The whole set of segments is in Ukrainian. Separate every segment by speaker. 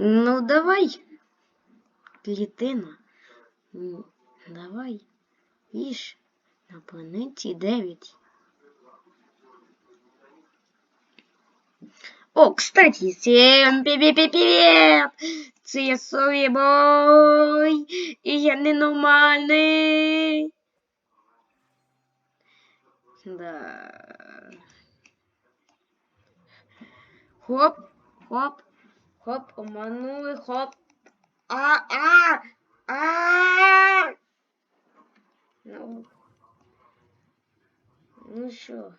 Speaker 1: Ну, давай. Клітина. М, Давай. Їж на планеті 9. О, кстати, всем привет! Це я Совібой, і я ненормальний. Да. Хоп, хоп, хоп, обманули, хоп. А, а, а. Ну, ну що?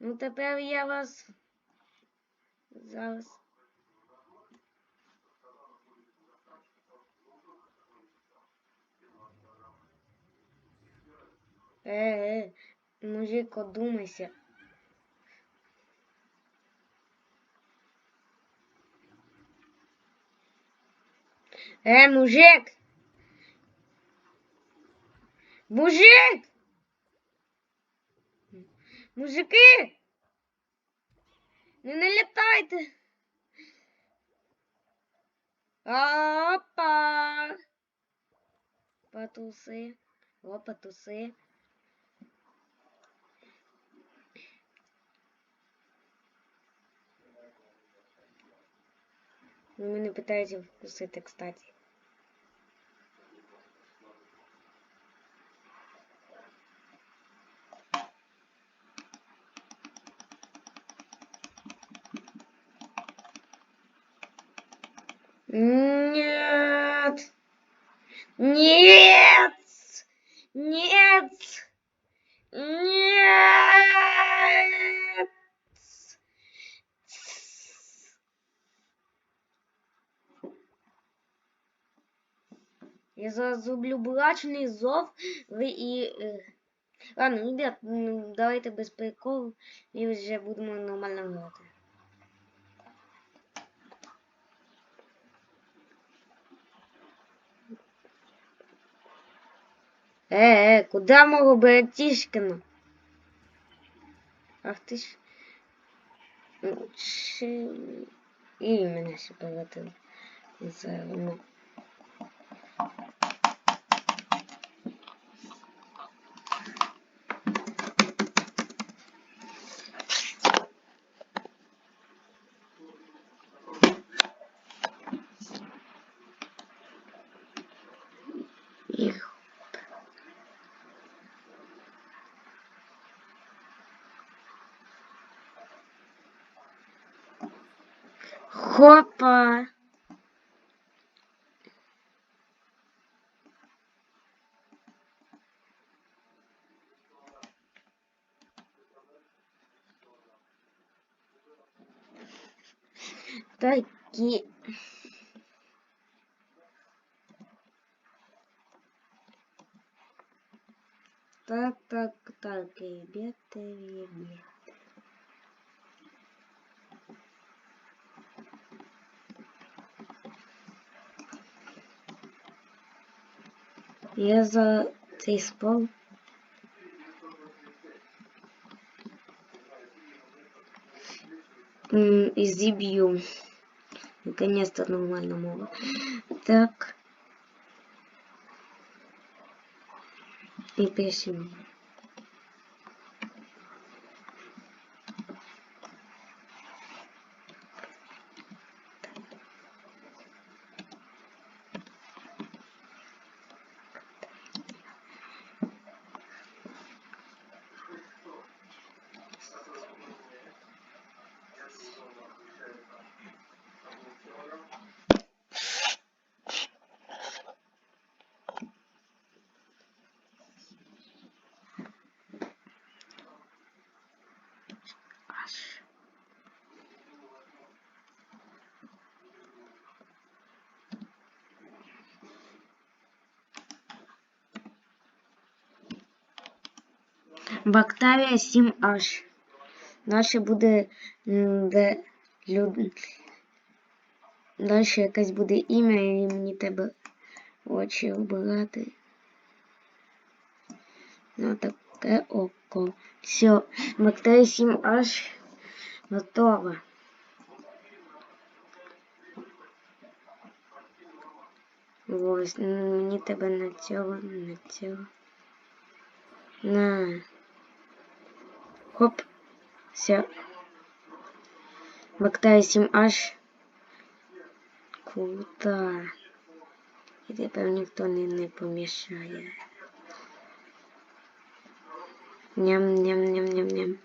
Speaker 1: Ну тепер я вас зараз. Е, е, мужик, одумайся. Е, мужик! Мужик! Мужики! Не налітайте! Опа! Патуси. опа, патуси. Ну, мене питають вкусити, кстати. Нет! Нет! Зараз зов. І. е, Ладно, ребят, м, давайте без приколу. І вже будемо нормально грати. Е, е, куди мого братішкина? Ах ти ж. Ну, Чи... І мене ще превратили. Це воно. Хопа. Такі. Так, так, так, ребята, ребята. Я за цей спал. М, И зибью. Наконец-то нормально мова. Так. И пишем. Бактерія 7H. Далі буде де люд... Далі якесь буде ім'я, і мені тебе очі обирати. Ну, таке око. Все, бактерія 7H готова. Вот, мне тебе на тело, на тело. На. Хоп. Все. Бактері 7H. Круто. І тепер ніхто не, не помішає. Ням-ням-ням-ням-ням.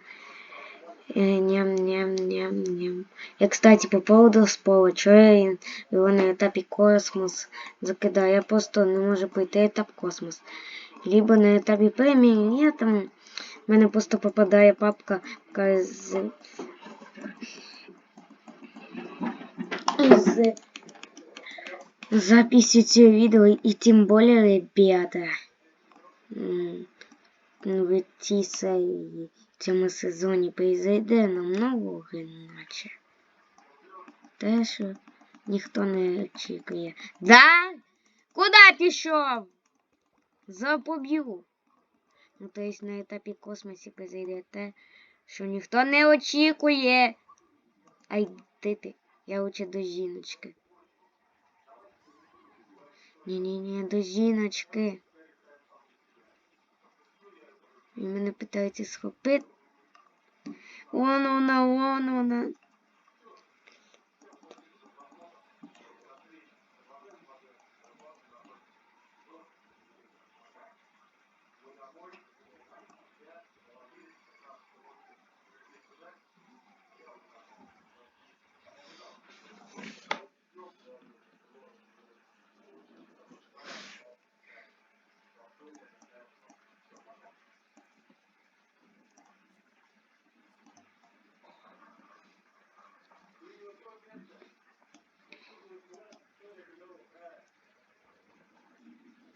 Speaker 1: Э, Ням-ням-ням-ням. Я, кстати, по поводу спола, чого я його на етапі космос закидаю. Я просто не можу пройти етап космос. Либо на етапі премії, я там. В мене просто попадає папка з. з записью цього відео і тим більше, ребята. м, в цій цьому сезоні произойде намного іначе. Те, що ніхто не очікує. Да? Куда пішов? Запоб'ю. Ну, то есть на етапі космосі произойде те, що ніхто не очікує. Ай, ти я лучше до жіночки. Ні-ні-ні, до жіночки. Він мене питається схопити. Вон вона, вон вона.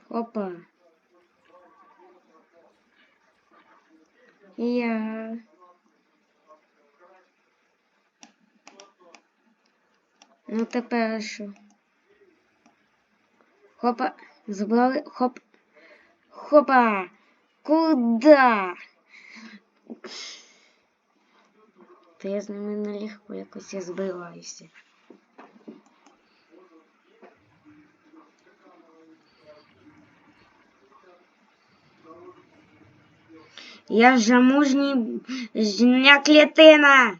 Speaker 1: Опа. Я. Ну тепер що? Хопа. Забрали. Хоп. Хопа. Куда? Та я з ними налегко якось я збиваюся. Я ж мужній жня клітина.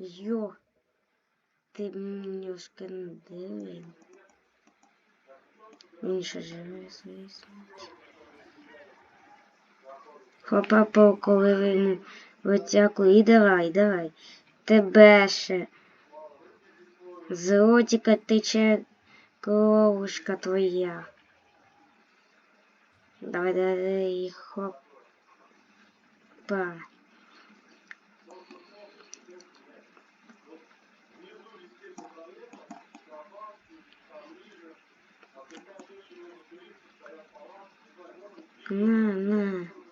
Speaker 1: Йо, ти немножко дивний. Він ще живе, звісно. Хопа коли йому витяку і давай, давай. Тебе ще. З ротика тече кровушка твоя. Давай, давай, хопа. На, на.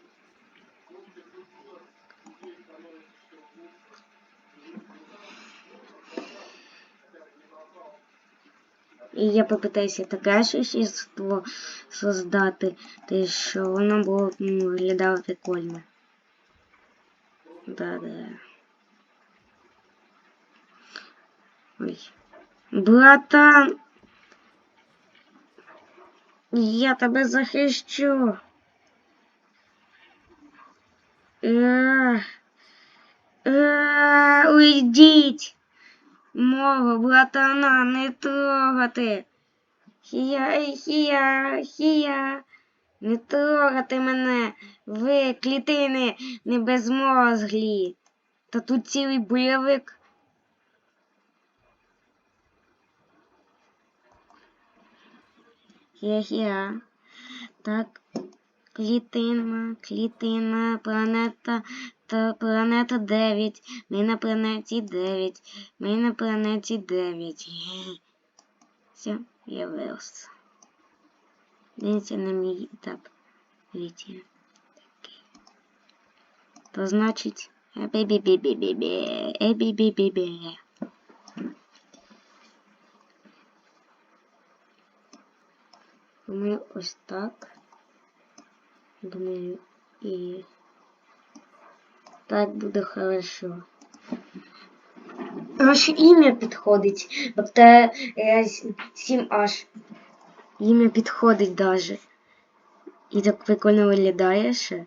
Speaker 1: І я попитаюся таке существо создати, те, що воно було ну, виглядало прикольно. Да-да. Ой. Братан! Я тебе захищу. Уйдіть. Мого братана не трогати. Хія, хія, хія. Не трогати мене. Ви, клітини, не безмозглі. Та тут цілий бойовик. Хія-хія. Так, клітина, клітина, планета та планета 9. Ми на планеті 9. Ми на планеті 9. Все, я вирос. Дивіться на мій етап. Видите? Такий. То значить, бі-бі-бі-бі-бі. Бі-бі-бі-бі. Ми ось так. Думаю, і так буде хорошо. Ваше ім'я підходить. Бактерія 7H. Ім'я підходить даже. І так прикольно виглядає ще.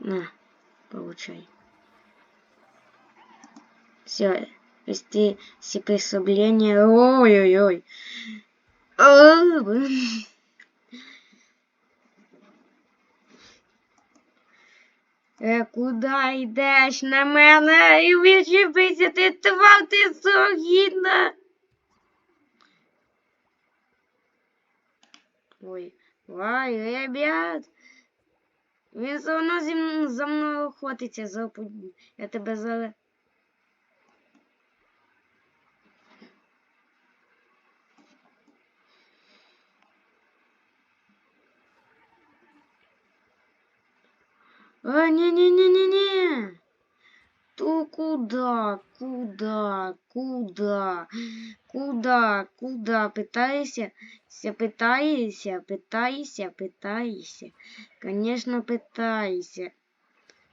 Speaker 1: На, получай. Все, вести все приспособления. Ой-ой-ой. Е, куда йдеш на мене і відчепися, ти твар, ти согідна. Ой, вай, ребят. Він все одно за мною охотиться, за... я тебе зараз... А, не-не-не-не-не. То куда, куда, куда, куда, куда? Питаєшся? Ся питаєшся, питаєшся, питаєшся. Конечно, питаєшся.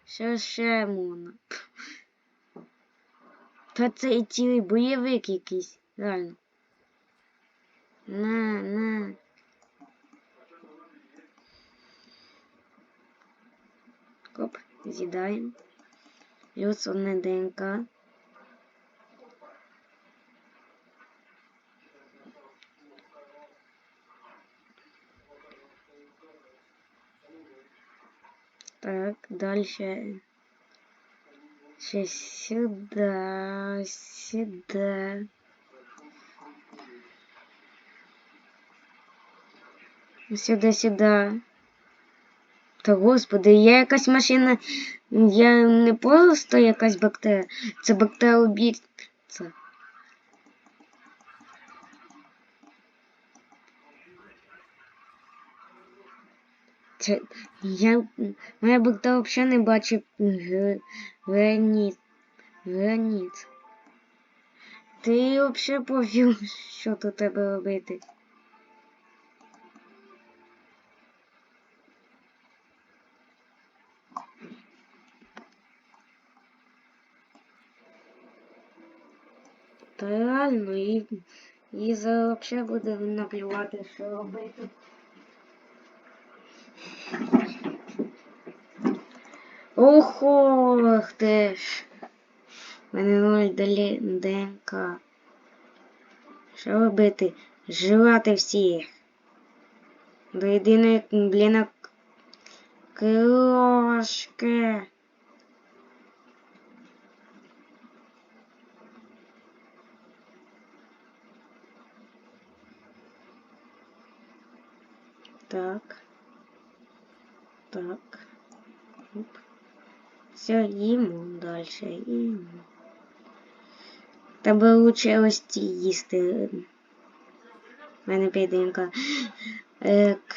Speaker 1: Що ще можна? Та це і цілий бойовик якийсь, реально. На, на. Коп, з'їдаємо. Плюс одне ДНК. Так, дальше. Ще сюда, сюда. Сюда, сюда. Та господи, є якась машина. Я не просто якась бактерія. Це бактеріобійця. Це я моя бактерія взагалі не бачить граніт. Граніт. Ти взагалі пофіг, що тут тебе робити. Та реально, і, і за взагалі буде наплювати, що робити. Охо, ти ж. Мене ноль далі ДНК. Що робити? Жувати всіх. До єдиної, блін, крошки. Так. Так. Оп. Все, їмо дальше. Їмо. Тебе лучше ось ці їсти. У мене підинка. Ек.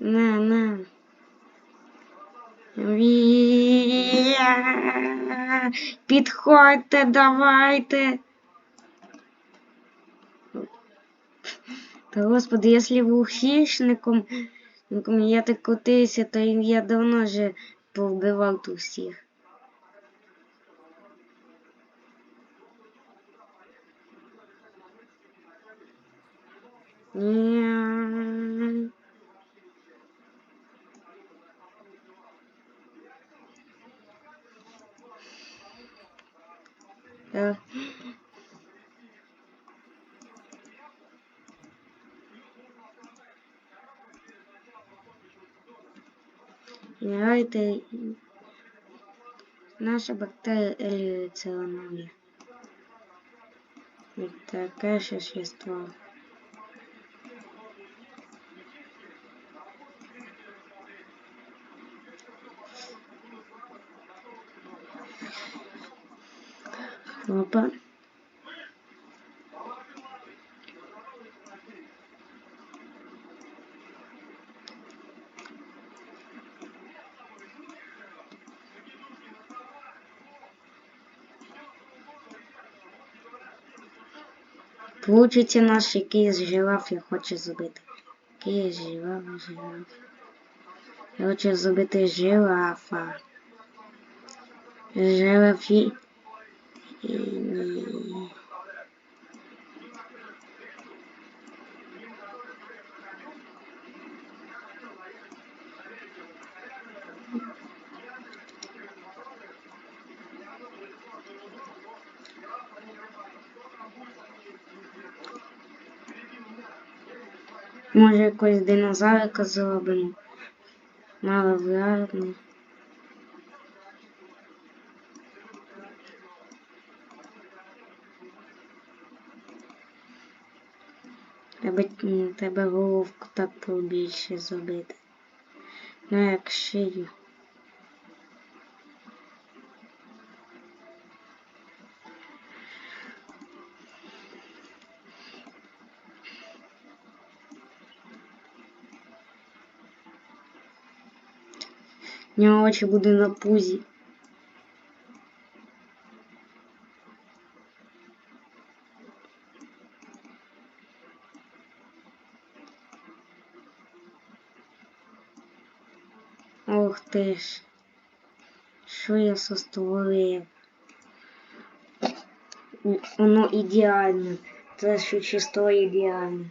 Speaker 1: На, на. Підходьте, давайте. Господи, якщо був хищником, хищником я так крутився, то я давно вже повбивав тут всіх. Ні. Та. это наша бактерия или целономия. Вот такое существо. Опа. Получиться наш якийсь жираф я хочу зробити. Який жираф, жираф. Я хочу зробити жирафа. Жирафі. Може якось динозаврика зробимо. Маловрядний. Треба, треба головку так побільше зробити. Ну як шию. У нього очі буде на пузі. Ох ти ж. Що я состворив? Воно ідеально. Це що чисто ідеально.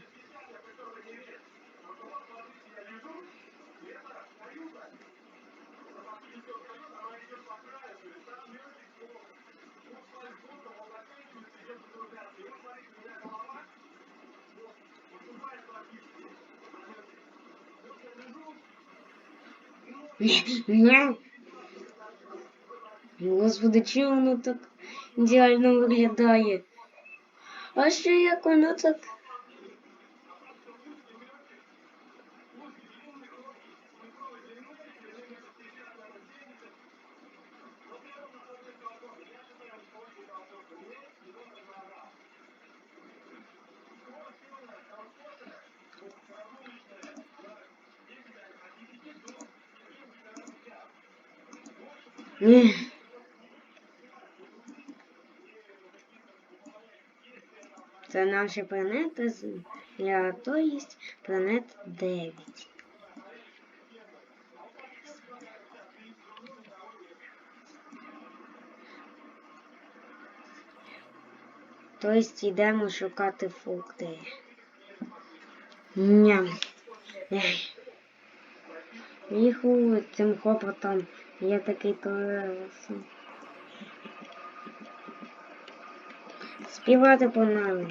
Speaker 1: Господи, чи воно так ідеально виглядає? А ще як воно так. Ні. Це наша планета Земля, то є планета 9. Тобто йдемо шукати фрукти. Ням. Ех. Їху цим хопотом. Я такий толерасний. Співати погнали.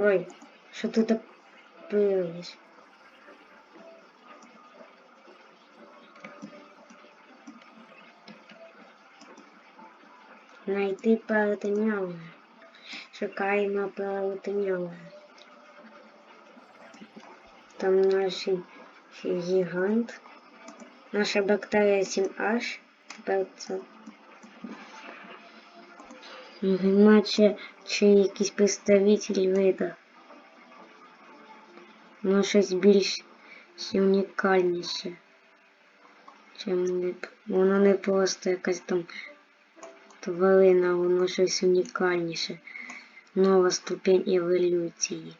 Speaker 1: Ой, ти так пилиш? Найти перетиняло. Шукаємо перетиняло. Там наш гігант. Наша бактерія 7H. Тепер це. Наче чи якийсь представитель вида. Воно щось більш унікальніше. Чим не... Воно не просто якась там тварина, воно щось унікальніше. Нова ступень еволюції.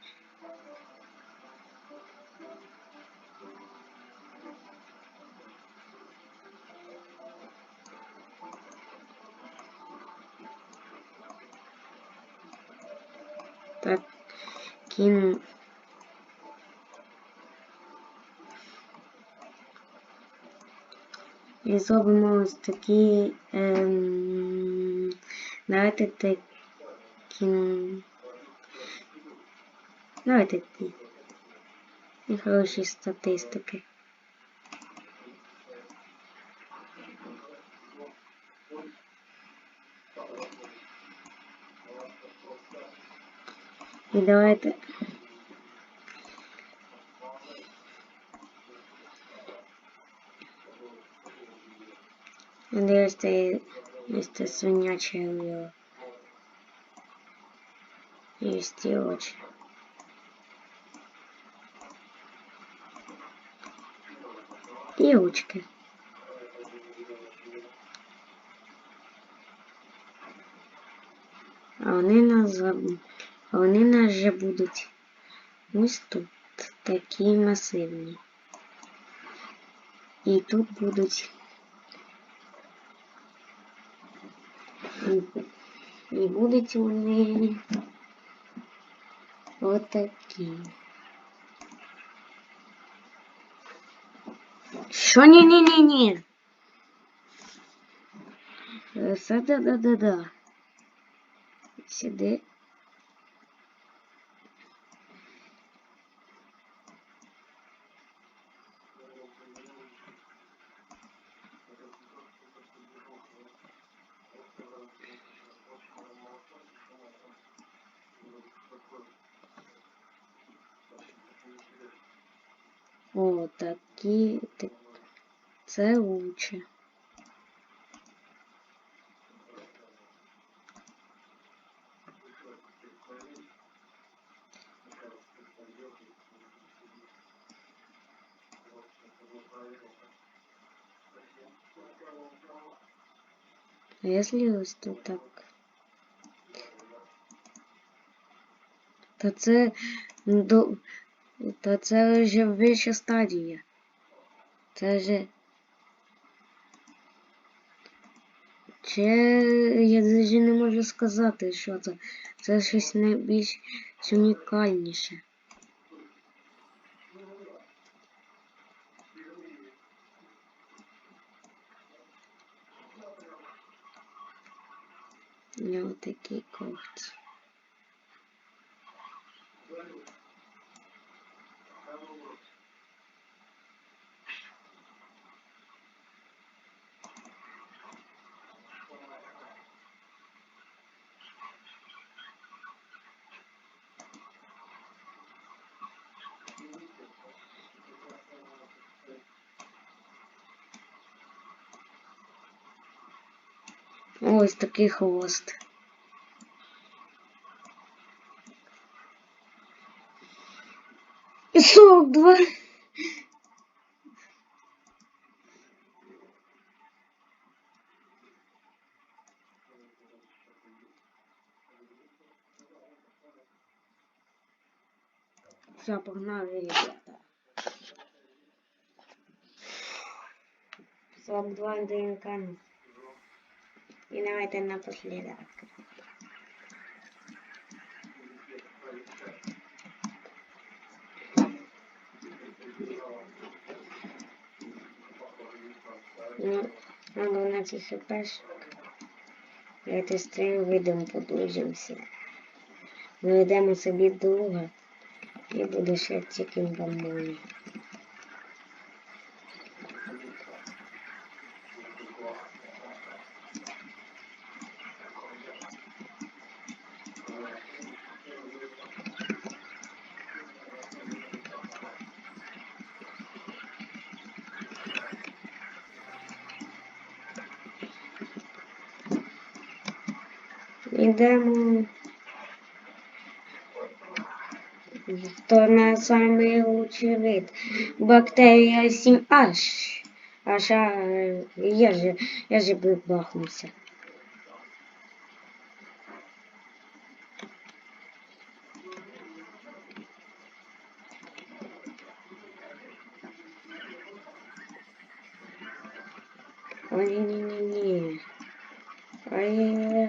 Speaker 1: Кину. І зробимо ось такі. Ем, давайте такі. Давайте такі. І хороші статистики. І давайте. Де це, це свиняче рило. І ті очі. І ручки. А вони нас зроб- а вони нас вже будуть ось тут такі масивні. І тут будуть і, і будуть вони отакі. Що ні-ні-ні-ні? Е, Все да-да-да-да. Сюди. О, такі. так- Це лучше. Если ось так? Та це до. Та це вже вища стадія. Це вже. Чи я навіть не можу сказати, що це. Це щось найбільш унікальніше. У нього такі Ось такий хвост. І 42. Все, погнали, ребята. 42 ДНК. И давайте напоследок. Ну, на цих хпшок. Давайте стрім вийдемо, подружимося. Наведемо собі друга і буде ще тільки бомбони. Ідемо. То на самий лучший вид. Бактерія 7H. Аж я же, я же бахнувся. Ой, ні-ні-ні. Ай-яй-яй.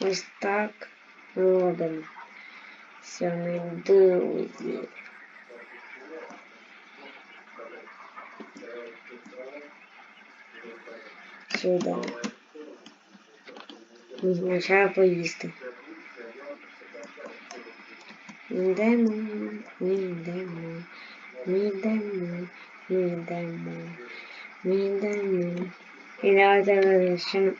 Speaker 1: Ось так робимо. Все, ми друзі. Сюди. Означає поїсти. Йдемо, ми йдемо, ми йдемо, ми йдемо, ми йдемо. І давайте ще...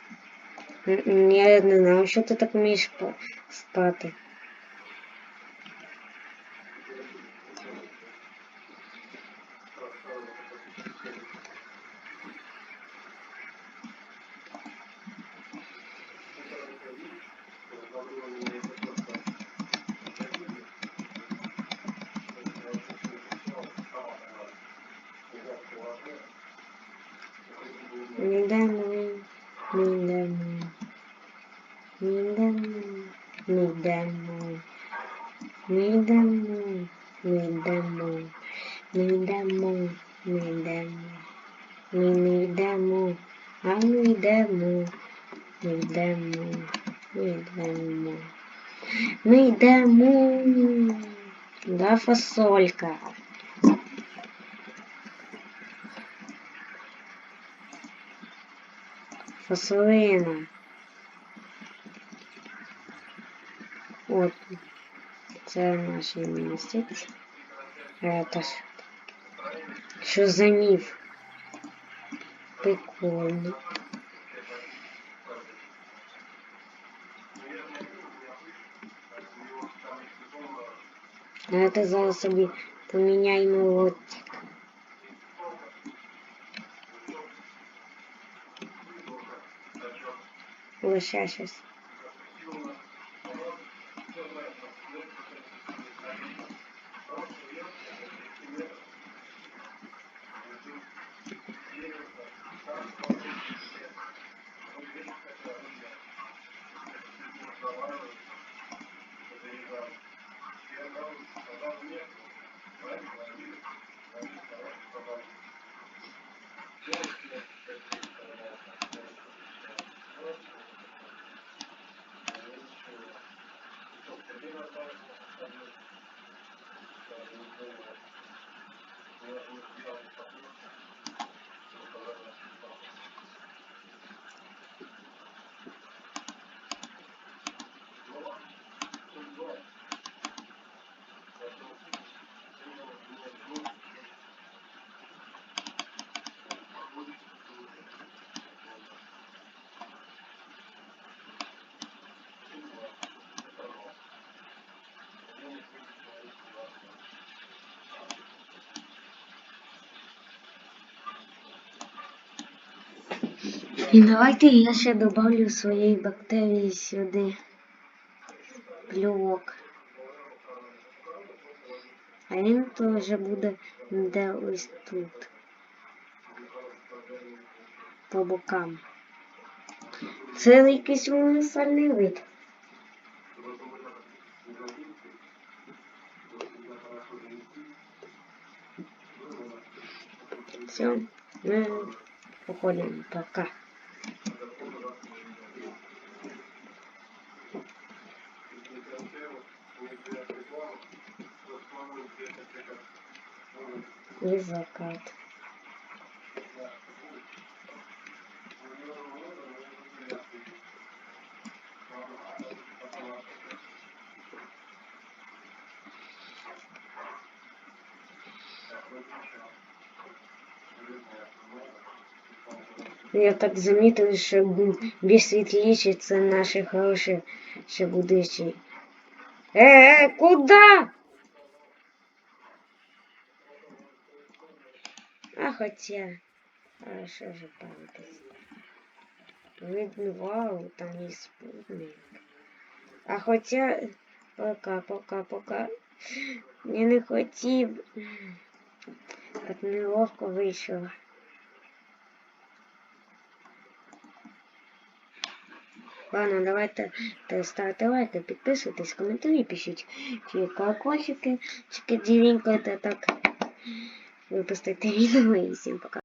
Speaker 1: Я не знаю, що ти так вмієш спати. йдемо, ми йдемо. Ми йдемо, ми йдемо. Ми йдемо, ми йдемо. Ми йдемо, ми йдемо. Ми не йдемо, а ми йдемо. Ми йдемо, ми йдемо. Ми йдемо. Да, фасолька. Фасолина. От. Це наш місяць. А це що? Що за міф? Прикольно. Давайте зараз собі поміняємо лотик. Ой, щас, І давайте я ще добавлю своєї бактерії сюди. Плювок. А він теж буде де ось тут. По бокам. Це якийсь універсальний вид. Все, мы уходим. Пока. И закат. Я так замітив, що більш світліші це наші хороші ще будущі. Е, е, куда? Хотя, а же пам'ятать? Видно, вау, там є спутник. А хотя, пока, пока, пока. Я не хотів. Так неловко вийшло. Ладно, давайте та- ставте лайки, підписуйтесь, коментарі пишіть. Чи колокольчики, чи дзвінкайте так. Випустити відео і всім пока.